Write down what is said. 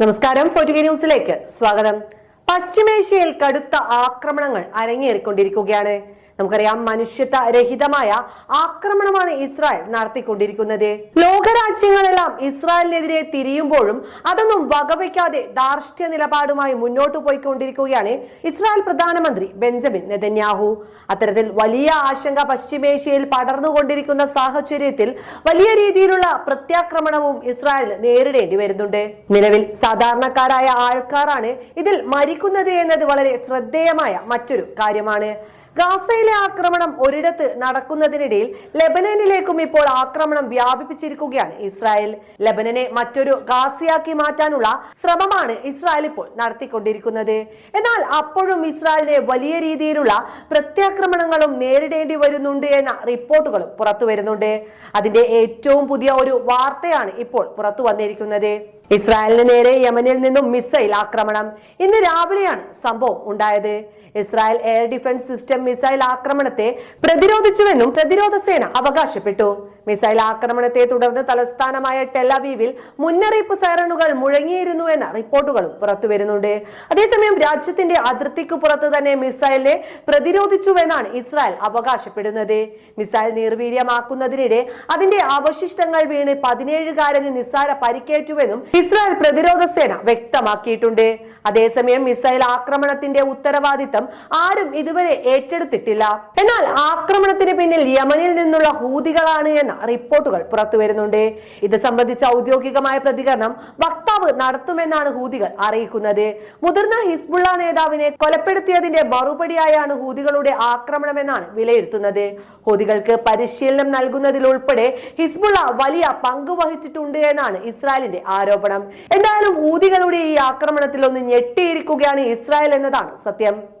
നമസ്കാരം ഫോർട്ടുഗ ന്യൂസിലേക്ക് സ്വാഗതം. പശ്ചിമേഷ്യയിൽ കടുത്ത ആക്രമണങ്ങൾ അരങ്ങേറിക്കൊണ്ടിരിക്കുകയാണ്. നമുക്കറിയാം മനുഷ്യത്വ രഹിതമായ ആക്രമണമാണ് ഇസ്രായേൽ നടത്തിക്കൊണ്ടിരിക്കുന്നത്. ലോകരാജ്യങ്ങളെല്ലാം ഇസ്രായേലിനെതിരെ തിരിയുമ്പോഴും അതൊന്നും വകവയ്ക്കാതെ ധാർഷ്ട്യ നിലപാടുമായി മുന്നോട്ട് പോയിക്കൊണ്ടിരിക്കുകയാണ് ഇസ്രായേൽ പ്രധാനമന്ത്രി ബെഞ്ചമിൻ നെതന്യാഹു. അത്തരത്തിൽ വലിയ ആശങ്ക പശ്ചിമേഷ്യയിൽ പടർന്നുകൊണ്ടിരിക്കുന്ന സാഹചര്യത്തിൽ വലിയ രീതിയിലുള്ള പ്രത്യാക്രമണവും ഇസ്രായേൽ നേരിടേണ്ടി വരുന്നുണ്ട്. നിലവിൽ സാധാരണക്കാരായ ആൾക്കാരാണ് ഇതിൽ മരിക്കുന്നത് എന്നത് വളരെ ശ്രദ്ധേയമായ മറ്റൊരു കാര്യമാണ്. ഗാസയിലെ ആക്രമണം ഒരിടത്ത് നടക്കുന്നതിനിടയിൽ ലെബനനിലേക്കും ഇപ്പോൾ ആക്രമണം വ്യാപിപ്പിച്ചിരിക്കുകയാണ് ഇസ്രായേൽ. ലെബനനെ മറ്റൊരു ഗാസയാക്കി മാറ്റാനുള്ള ശ്രമമാണ് ഇസ്രായേൽ ഇപ്പോൾ നടത്തിക്കൊണ്ടിരിക്കുന്നത്. എന്നാൽ അപ്പോഴും ഇസ്രായേലിനെ വലിയ രീതിയിലുള്ള പ്രത്യാക്രമണങ്ങളും നേരിടേണ്ടി വരുന്നുണ്ട് എന്ന റിപ്പോർട്ടുകളും പുറത്തു വരുന്നുണ്ട് അതിന്റെ ഏറ്റവും പുതിയ ഒരു വാർത്തയാണ് ഇപ്പോൾ പുറത്തു വന്നിരിക്കുന്നത് ഇസ്രായേലിന് നേരെ യമനിൽ നിന്നും മിസൈൽ ആക്രമണം. ഇന്ന് രാവിലെയാണ് സംഭവം ഉണ്ടായത്. Israel air defence system missile ആക്രമണത്തെ പ്രതിരോധിച്ചുവെന്നും പ്രതിരോധ സേന അവകാശപ്പെട്ടു. മിസൈൽ ആക്രമണത്തെ തുടർന്ന് തലസ്ഥാനമായ ടെലവീവിൽ മുന്നറിയിപ്പ് സൈറണുകൾ മുഴങ്ങിയിരുന്നു എന്ന റിപ്പോർട്ടുകളും പുറത്തു വരുന്നുണ്ട്. അതേസമയം രാജ്യത്തിന്റെ അതിർത്തിക്ക് പുറത്ത് തന്നെ മിസൈലിനെ പ്രതിരോധിച്ചുവെന്നാണ് ഇസ്രായേൽ അവകാശപ്പെടുന്നത്. മിസൈൽ നിർവീര്യമാക്കുന്നതിനിടെ അതിന്റെ അവശിഷ്ടങ്ങൾ വീണ് പതിനേഴുകാരന് നിസ്സാര പരിക്കേറ്റുവെന്നും ഇസ്രായേൽ പ്രതിരോധ സേന വ്യക്തമാക്കിയിട്ടുണ്ട്. അതേസമയം മിസൈൽ ആക്രമണത്തിന്റെ ഉത്തരവാദിത്തം ആരും ഇതുവരെ ഏറ്റെടുത്തിട്ടില്ല. എന്നാൽ ആക്രമണത്തിന് പിന്നിൽ യമനിൽ നിന്നുള്ള ഹൂതികളാണ് എന്ന റിപ്പോർട്ടുകൾ പുറത്തു വരുന്നുണ്ട് ഇത് സംബന്ധിച്ച ഔദ്യോഗികമായ പ്രതികരണം വക്താവ് നടത്തുമെന്നാണ് ഹൂതികൾ അറിയിക്കുന്നത്. മുതിർന്ന ഹിസ്ബുള്ള നേതാവിനെ കൊലപ്പെടുത്തിയതിന്റെ മറുപടിയായാണ് ഹൂതികളുടെ ആക്രമണമെന്നാണ് വിലയിരുത്തുന്നത്. ഹൂതികൾക്ക് പരിശീലനം നൽകുന്നതിൽ ഉൾപ്പെടെ ഹിസ്ബുള്ള വലിയ പങ്ക് വഹിച്ചിട്ടുണ്ട് എന്നാണ് ഇസ്രായേലിന്റെ ആരോപണം. എന്തായാലും ഊതികളുടെ ഈ ആക്രമണത്തിൽ ഒന്ന് ഞെട്ടിയിരിക്കുകയാണ് ഇസ്രായേൽ എന്നതാണ് സത്യം.